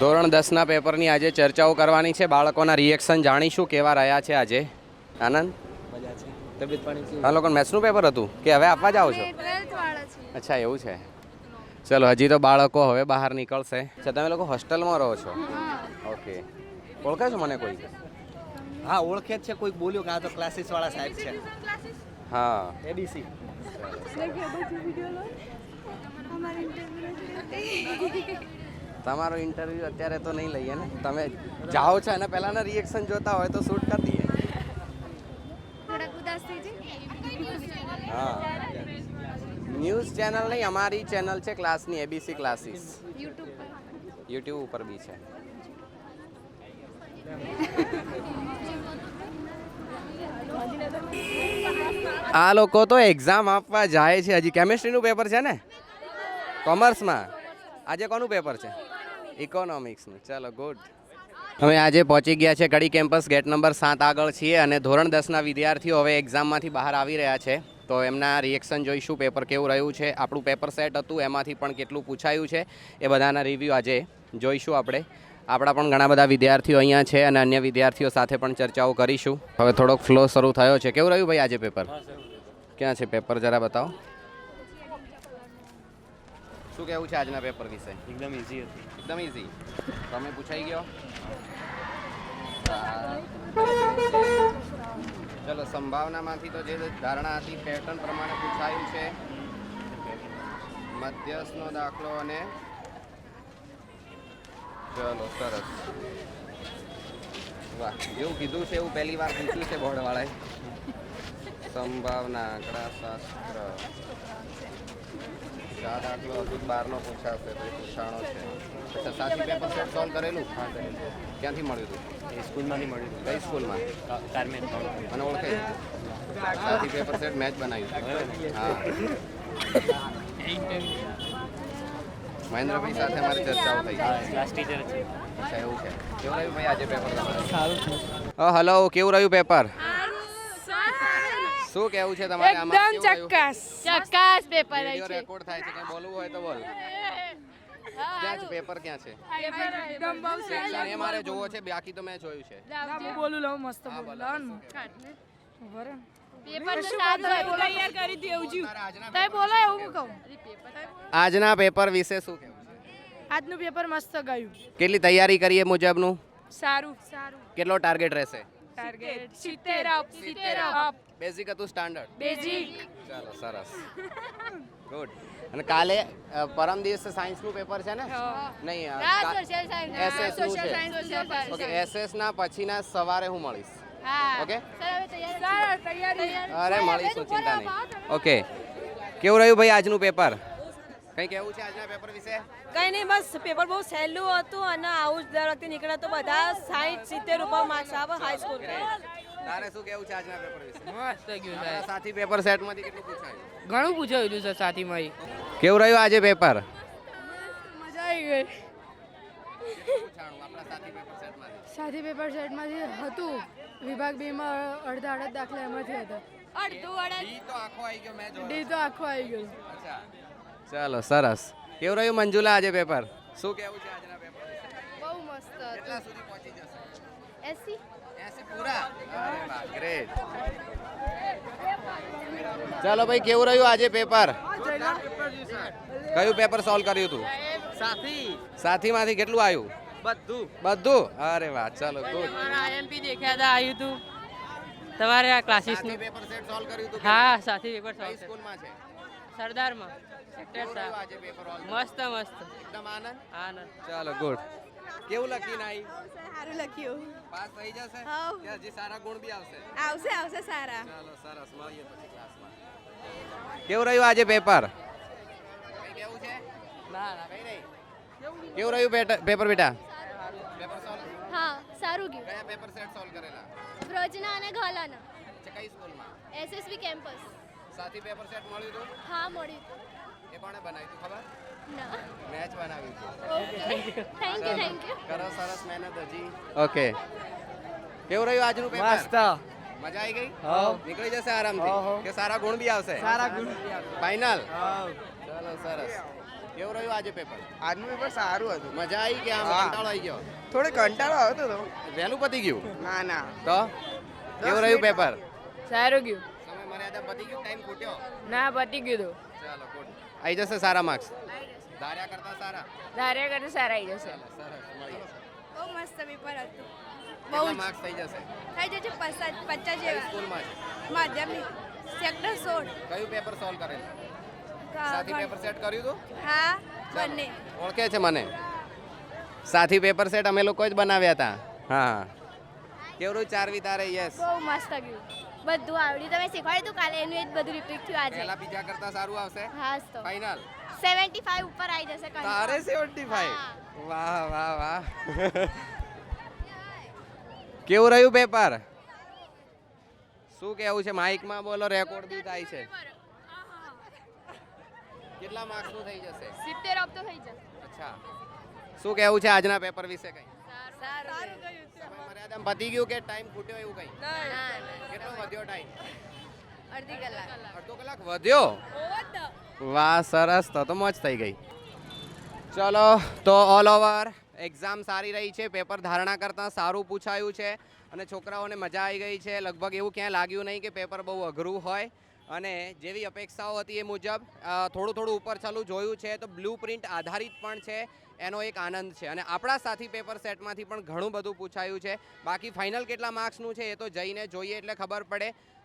ધોરણ દસના પેપરની આજે ચર્ચાઓ કરવાની છે. બાળકોના રિએક્શન જાણીશું કેવા રહ્યા છે આજે. આનંદ? આ લોકો મેથ્સનું પેપર હતું? કે હવે આપવા જાઓ છો? ટ્વેલ્થ વાળા છે અચ્છા એવું છે. ચલો હજી તો બાળકો હવે બહાર નીકળશે. અચ્છા તમે લોકો હોસ્ટેલમાં રહો છો? ઓકે. ઓળખે છો મને કોઈ? હા ઓળખે જ છે. કોઈ બોલ્યું કે આ તો ક્લાસીસ વાળા સાહેબ છે. હા. એબીસી તમારો ઇન્ટરવ્યૂ અત્યારે તો નહીં લઈએ ને? તમે જાઓ છો અને પહેલાંના રિએક્શન જોતા હોય તો શૂટ કરી દઈએ. હા. ન્યૂઝ ચેનલ નહીં અમારી ચેનલ છે ક્લાસની એબીસી ક્લાસીસ યુટ્યુબ ઉપર બી છે. આ લોકો તો એક્ઝામ આપવા જાય છે. હજી કેમિસ્ટ્રીનું પેપર છે ને? કોમર્સમાં આજે કોનું પેપર છે? ઇકોનોમિક્સનું ચાલો ગુડ અમે આજે પહોંચી ગયા છે કડી કેમ્પસ ગેટ નંબર સાત આગળ છીએ અને ધોરણ દસના વિદ્યાર્થીઓ હવે એક્ઝામમાંથી બહાર આવી રહ્યા છે. તો એમના રિએક્શન જોઈશું પેપર કેવું રહ્યું છે આપણું પેપર સેટ હતું એમાંથી પણ કેટલું પૂછાયું છે એ બધાના રિવ્યૂ આજે જોઈશું આપણે. આપણા પણ ઘણા બધા વિદ્યાર્થીઓ અહીંયા છે અને અન્ય વિદ્યાર્થીઓ સાથે પણ ચર્ચાઓ કરીશું. હવે થોડોક ફ્લો શરૂ થયો છે. કેવું રહ્યું ભાઈ આજે પેપર ક્યાં છે પેપર જરા બતાવો. શું કહેવું છે આજના પેપર વિશે? એકદમ ઈઝી હતી. એકદમ ઇઝી તમે પૂછાઈ ગયો? ચલો સંભાવનામાંથી તો જે ધારણા હતી પેટર્ન પ્રમાણે પૂછાયું છે. મધ્યસ્થનો દાખલો અને ચલો સરસ. વાહ જેવું કીધું છે એવું પહેલી વાર પૂછ્યું છે બોર્ડવાળાએ. સંભાવના આંકડા શાસ્ત્ર આ આટલો હજુ બારનો પૂછાશે તો પૂછાણો છે. અચ્છા સાથી પેપર સેટ સોલ્વ કરેલું? હા કરેલું. ક્યાંથી મળ્યું હતું એ સ્કૂલમાંથી મળ્યું કઈ સ્કૂલમાં? હતું કારમેન મને ઓળખે સાચી પેપર સેટ મેચ બનાવ્યું હા. મહેન્દ્રભાઈ સાથે અમારી ચર્ચાઓ થઈ. ક્લાસ ટીચર છે. અચ્છા એવું છે. કેવું રહ્યું ભાઈ આજે પેપર સારું હલો કેવું રહ્યું પેપર શું કેવું છે તમારે? એકદમ? ચક્કાસ. ચક્કાસ પેપર વીડિયો રેકોર્ડ થાય છે કઈ બોલવું હોય તો બોલ. ક્યાં છે? પેપર ક્યાં છે? એકદમ બહુ સેક્શન એ મારે જોવો છે બાકી તો મેં જોયું છે. હું બોલું લઉં મસ્ત બોલું બોલો. લાવ ને. પેપર તો સારું તૈયાર કરી હતી એવું જ્યું. તઈ બોલો એવું હું કહું? આજના પેપર વિશે શું આજનું પેપર મસ્ત ગયું. કેટલી તૈયારી કરીએ મુજબનું? સારું સારું. કેટલો ટાર્ગેટ રહેશે? ટાર્ગેટ સિત્તેર અપ સિત્તેર અપ બેઝિક હતું સ્ટાન્ડર્ડ બેઝિક ચાલો સરસ. ગુડ અને કાલે પરમ દિવસે સાયન્સનું પેપર છે ને? નહીં SS નું છે. ઓકે એસએસ ના પછીના સવારે હું મળીશ. ઓકે અરે મળીશું ચિંતા નહીં. ઓકે કેવું રહ્યું ભાઈ આજનું પેપર કંઈ કેવું છે આજના પેપર વિશે? કઈ નહીં બસ પેપર બહુ સહેલું હતું અને આવું જ દર વખતે નીકળે તો બધા સાઠ સિત્તેર ઉપર માર્ક્સ આવે હાઈસ્કૂલ તારે શું કેવું છે આજના પેપર વિશે? મસ્ત ગયું સાહેબ. સાથી પેપર સેટમાંથી કેટલું પૂછાયું? ઘણું પૂછાયું હતું સર સાથીમાં કેવું રહ્યું આજે પેપર? મજા આવી ગઈ. સાથી પેપર સેટમાંથી? સાથી હતું. વિભાગ બે માં અડધા અડધ દાખલા એમાંથી હતા. ડી તો આખો આવી ગયો મેં જોયો. ડી તો આખો આવી ગયો. અચ્છા. ચાલો સરસ. કેવું રહ્યું મંજુલા આજે પેપર શું કેવું છે આજના પેપર બહુ મસ્ત કેટલા સુધી પહોંચી જશે? એસી? 80 પૂરા? અરે વાહ ગ્રેટ ચાલો ભાઈ કેવું રહ્યું આજે પેપર કયું પેપર સોલ્વ કર્યું તું? સાથી. સાથીમાંથી કેટલું આવ્યું? બધું. બધું? અરે વાહ ચાલો ગુડ આઈએમપી દેખ્યા હતા આવ્યું તું તમારે આ ક્લાસીસનું પેપર સેટ સોલ્વ કર્યું તું હા સાથી પેપર સોલ્વ સ્કૂલમાં છે? સરદારમાં. ઓલ મસ્ત મસ્ત. એકદમ આનંદ? આનંદ. ચાલો ગુડ કેવું લખીને આવી સારું લખ્યું. પાસ થઈ જશે. હજી સારા ગુણ બી આવશે. આવશે આવશે સારા. ચાલો સરસ. મળીએ પછી ક્લાસમાં કેવું રહ્યું આજે પેપર કેવું છે? ના ના કઈ નહીં. કેવું રહ્યું? પેપર બેટા? પેપર સોલ્વ હા સારું ગયું. કયા પેપર સેટ સોલ્વ કરેલા? વ્રજના અને ઘાલાના. છે કઈ સ્કૂલમાં એસએસબી કેમ્પસ સાથી પેપર સેટ મળ્યું હતું? હા મળ્યું એ કોણે બનાવ્યું હતું ખબર? ના. મેચ બનાવી હતું. Okay thank you thank you કરો સરસ મહેનત હજી. ઓકે કેવું રહ્યું આજનું પેપર મસ્ત. મજા આવી ગઈ? હા. નીકળી જશે આરામથી. કે સારા ગુણ બી આવશે? સારા ગુણ ફાઇનલ ચલો સરસ. કેવું રહ્યું આજે પેપર આજનું પેપર સારું હતું. મજા આવી કે આમ. કંટાળો આવી ગયો? થોડો કંટાળો આવતો હતો. વહેલું પતી ગયું? ના ના. તો? કેવું રહ્યું પેપર સારું ગયું. મર્યાદા પતી ગયું? ટાઈમ ખૂટ્યો? ના પતી ગયું ચાલો ગુડ આવી જશે સારા માર્ક્સ ધાર્યા કરતા સારા? ધાર્યા કરતા સારા આવી જશે. બહુ મસ્ત પેપર હતું. બહુ માર્ક્સ થઈ જશે? થઈ જશે 50 50 જેવા. સ્કૂલમાં છે માધ્યમિક. સેક્ટર 16 કયું પેપર સોલ્વ કરેલ? સાથી પેપર સેટ કર્યું તો? હા બંને. ઓળખે છે મને. સાથી પેપર સેટ અમે લોકો જ બનાવ્યા હતા હા. કેવડું ચારવી તારે યસ બહુ મસ્ત ગયું. બધું આવડ્યું. તમે શીખવાડ્યું હતું કાલે એનું એ જ બધું રિપીટ થયું આજે. પહેલા બીજા કરતા સારું આવશે. હા તો. ફાઇનલ સેવન્ટી ફાઈવ ઉપર આવી જશે કાલે તારે સેવન્ટી ફાઈવ વાહ વાહ વાહ. કેવું રહ્યું પેપર? શું કેવું છે? માઇકમાં બોલો રેકોર્ડ બી થાય છે. કેટલા માર્ક્સનું થઈ જશે? સિત્તેર અપ તો થઈ જશે. અચ્છા. શું કેવું છે આજના પેપર વિશે કઈ? મર્યાદામાં પતી ગયું કે ટાઈમ ખૂટ્યો એવું કઈ? કેટલો વધ્યો ટાઈમ અડધી કલાક. અડધો કલાક વધ્યો? વાહ સરસ. તો તો મોજ થઈ ગઈ. ચલો તો ઓલ ઓવર એક્ઝામ સારી રહી છે પેપર ધારણા કરતાં સારું પૂછાયું છે અને છોકરાઓને મજા આવી ગઈ છે. લગભગ એવું ક્યાંય લાગ્યું નહીં કે પેપર બહુ અઘરું હોય. અને જેવી અપેક્ષાઓ હતી એ મુજબ થોડું થોડું ઉપર ચાલુ જોયું છે તો બ્લુ પ્રિન્ટ આધારિત પણ છે, એનો એક આનંદ છે. અને આપણા સાથી પેપર સેટમાંથી પણ ઘણું બધું પૂછાયું છે. બાકી ફાઇનલ કેટલા માર્ક્સનું છે એ તો જઈને જોઈએ એટલે ખબર પડે.